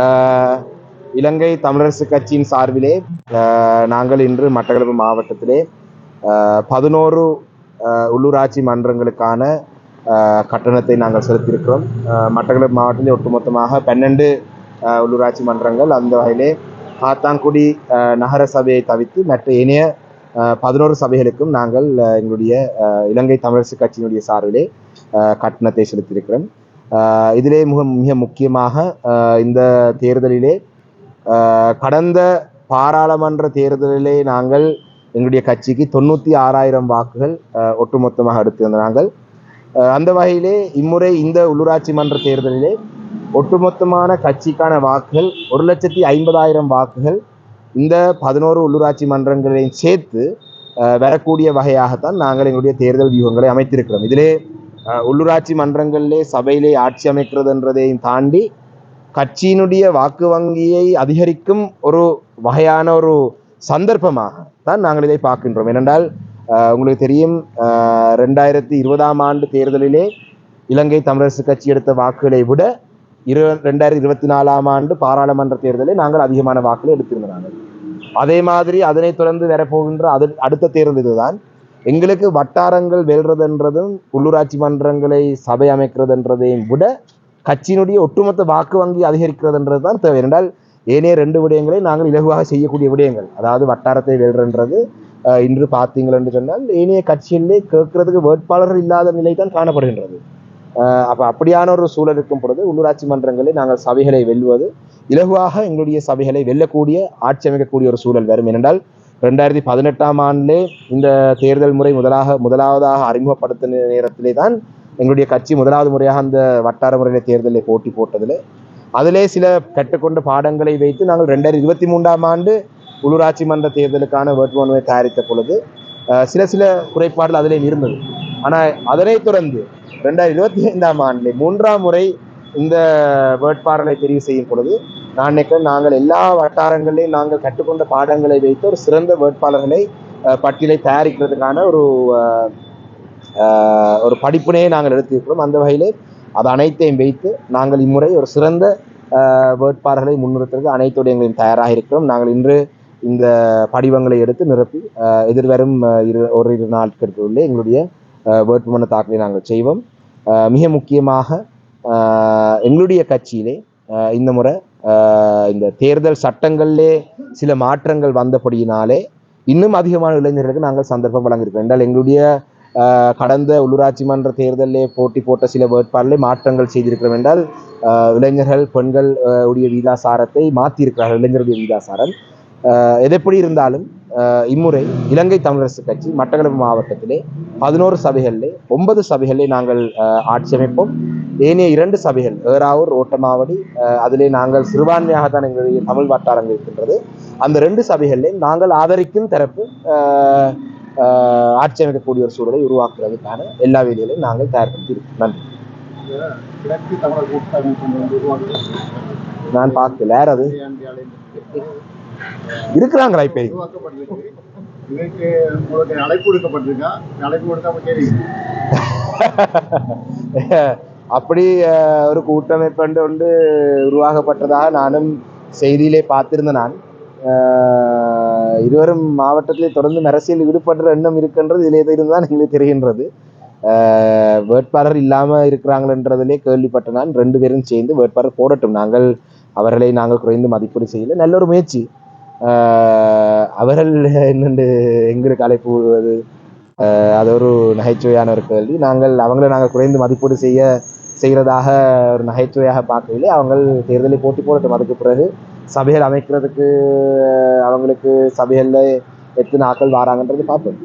ஆஹ் இலங்கை தமிழரசு கட்சியின் சார்பிலே நாங்கள் இன்று மட்டக்களப்பு மாவட்டத்திலே ஆஹ் பதினோரு ஆஹ் உள்ளூராட்சி மன்றங்களுக்கான கட்டணத்தை நாங்கள் செலுத்தியிருக்கிறோம். மட்டக்களப்பு மாவட்டத்திலே ஒட்டுமொத்தமாக பன்னெண்டு உள்ளூராட்சி மன்றங்கள். அந்த வகையிலே காத்தாங்குடி நகர சபையை தவிர்த்து மற்ற இணைய பதினோரு சபைகளுக்கும் நாங்கள் எங்களுடைய இலங்கை தமிழரசு கட்சியினுடைய சார்பிலே ஆஹ் கட்டணத்தை செலுத்தியிருக்கிறோம். இதிலே மிக மிக முக்கியமாக இந்த தேர்தலிலே கடந்த பாராளுமன்ற தேர்தலிலே நாங்கள் எங்களுடைய கட்சிக்கு தொண்ணூற்றி ஆறாயிரம் வாக்குகள் ஒட்டுமொத்தமாக எடுத்திருந்த நாங்கள். அந்த வகையிலே இம்முறை இந்த உள்ளூராட்சி மன்ற தேர்தலிலே ஒட்டுமொத்தமான கட்சிக்கான வாக்குகள் ஒரு லட்சத்தி ஐம்பதாயிரம் வாக்குகள் இந்த பதினோரு உள்ளூராட்சி மன்றங்களையும் சேர்த்து வரக்கூடிய வகையாகத்தான் நாங்கள் எங்களுடைய தேர்தல் வியூகங்களை அமைத்திருக்கிறோம். இதிலே உள்ளூராட்சி மன்றங்களிலே சபையிலே ஆட்சி அமைக்கிறதுன்றதையும் தாண்டி கட்சியினுடைய வாக்கு வங்கியை அதிகரிக்கும் ஒரு வகையான ஒரு சந்தர்ப்பமாக தான் நாங்கள் இதை பார்க்கின்றோம். ஏனென்றால் உங்களுக்கு தெரியும் ஆஹ் ரெண்டாயிரத்தி இருபதாம் ஆண்டு தேர்தலிலே இலங்கை தமிழரசு கட்சி எடுத்த வாக்குகளை விட இரு ரெண்டாயிரத்தி இருபத்தி நாலாம் ஆண்டு பாராளுமன்ற தேர்தலில் நாங்கள் அதிகமான வாக்குகளை எடுத்திருந்தோம் அதே மாதிரி அதனைத் தொடர்ந்து வரப்போகின்ற அது அடுத்த தேர்தல் இதுதான். எங்களுக்கு வட்டாரங்கள் வெல்றதுன்றதும் உள்ளூராட்சி மன்றங்களை சபை அமைக்கிறதுன்றதையும் விட கட்சியினுடைய ஒட்டுமொத்த வாக்கு வங்கி அதிகரிக்கிறதுன்றது தான் தேவை. என்றால் ஏனைய ரெண்டு விடயங்களை நாங்கள் இலகுவாக செய்யக்கூடிய விடயங்கள். அதாவது வட்டாரத்தை வெல்றன்றது இன்று பார்த்தீங்கள் என்று சொன்னால் ஏனைய கட்சியிலே கேட்கறதுக்கு வேட்பாளர்கள் இல்லாத நிலை தான் காணப்படுகின்றது. அப்போ அப்படியான ஒரு சூழல் இருக்கும் பொழுது உள்ளூராட்சி மன்றங்களில் நாங்கள் சபைகளை வெல்வது இலகுவாக எங்களுடைய சபைகளை வெல்லக்கூடிய ஆட்சி அமைக்கக்கூடிய ஒரு சூழல் வரும். ஏனென்றால் ரெண்டாயிரத்தி பதினெட்டாம் ஆண்டிலே இந்த தேர்தல் முறை முதலாக முதலாவதாக அறிமுகப்படுத்தின நேரத்திலே தான் எங்களுடைய கட்சி முதலாவது முறையாக அந்த வட்டார முறையில தேர்தலில் போட்டி போட்டதில். அதிலே சில கற்றுக்கொண்ட பாடங்களை வைத்து நாங்கள் ரெண்டாயிரத்தி இருபத்தி மூன்றாம் ஆண்டு உள்ளூராட்சி மன்ற தேர்தலுக்கான வேட்புமனுவை தயாரித்த பொழுது சில சில குறைபாடுகள் அதிலே இருந்தது. ஆனால் அதனைத் தொடர்ந்து ரெண்டாயிரத்தி இருபத்தி ஐந்தாம் ஆண்டிலே மூன்றாம் முறை இந்த வேட்பாளரை தெரிவு செய்யும் பொழுது நான் நினைக்கிறேன் நாங்கள் எல்லா வட்டாரங்களையும் நாங்கள் கற்றுக்கொண்ட பாடங்களை வைத்து ஒரு சிறந்த வேட்பாளர்களை பட்டியலை தயாரிக்கிறதுக்கான ஒரு ஒரு படிப்பினையை நாங்கள் எடுத்திருக்கிறோம். அந்த வகையிலே அது அனைத்தையும் வைத்து நாங்கள் இம்முறை ஒரு சிறந்த வேட்பாளர்களை முன்னிறுத்துறதுக்கு அனைத்துடைய எங்களையும் தயாராக இருக்கிறோம். நாங்கள் இன்று இந்த படிவங்களை எடுத்து நிரப்பி எதிர்வரும் இரு ஒரு இரு நாட்களுக்குள்ளே எங்களுடைய வேட்புமனு தாக்கலை நாங்கள் செய்வோம். மிக முக்கியமாக எங்களுடைய கட்சியிலே இந்த முறை இந்த தேர்தல் சட்டங்களிலே சில மாற்றங்கள் வந்தபடியினாலே இன்னும் அதிகமான இளைஞர்களுக்கு நாங்கள் சந்தர்ப்பம் வழங்கியிருக்கோம். என்றால் எங்களுடைய அஹ், கடந்த உள்ளூராட்சி மன்ற தேர்தலிலே போட்டி போட்ட சில வேட்பாளர்களை மாற்றங்கள் செய்திருக்கிறோம் என்றால் இளைஞர்கள் பெண்கள் உடைய வீதாசாரத்தை மாற்றியிருக்கிறார்கள் இளைஞருடைய வீதாசாரம். அஹ், எதெப்படி இருந்தாலும் அஹ், இம்முறை இலங்கை தமிழரசு கட்சி மட்டக்களப்பு மாவட்டத்திலே பதினோரு சபைகளிலே ஒன்பது சபைகளிலே நாங்கள் அஹ், ஆட்சி அமைப்போம். ஏனைய இரண்டு சபைகள் ஏறாவூர் ஓட்டமாவடி அஹ், அதிலே நாங்கள் சிறுபான்மையாக தான் எங்களுடைய தமிழ் வட்டாரங்கள் இருக்கின்றது. அந்த ரெண்டு சபைகளிலே நாங்கள் ஆதரிக்கும் தரப்பு ஆட்சி அமைக்கக்கூடிய ஒரு சூழலை உருவாக்குறதுக்கான எல்லா வேலைகளையும் நாங்கள் தயார்படுத்தி இருக்கோம் நன்றி. நான் பார்க்கல யார் அது? இருக்கிறாங்களா இப்போ? அப்படி ஒரு கூட்டமைப்பு ஒன்று உருவாக்கப்பட்டதாக நானும் செய்தியிலே பார்த்திருந்தேன் நான். இருவரும் மாவட்டத்திலே தொடர்ந்து அரசியல் ஈடுபடுற எண்ணம் இருக்கின்றது இதிலே இருந்து தான் எங்களுக்கு தெரிகின்றது. வேட்பாளர் இல்லாமல் இருக்கிறாங்களன்றதிலே கேள்விப்பட்ட நான் ரெண்டு பேரும் சேர்ந்து வேட்பாளர் போடட்டும். நாங்கள் அவர்களை நாங்கள் குறைந்து மதிப்பீடு செய்யல. நல்ல ஒரு முயற்சி. அவர்கள் என்னென்று எங்களுக்கு அழைப்பு விடுவது அது ஒரு நகைச்சுவையான ஒரு கேள்வி. நாங்கள் அவங்களை நாங்கள் குறைந்து மதிப்பீடு செய்ய செய்கிறதாக ஒரு நகைச்சுவையாக பார்க்கவில்லை. அவங்க தேர்தலில் போட்டி போடட்டும். அதுக்கு பிறகு சபைகள் அமைக்கிறதுக்கு அவங்களுக்கு சபைகளில் எத்தனை ஆக்கள் வராங்கன்றது பார்ப்போம்.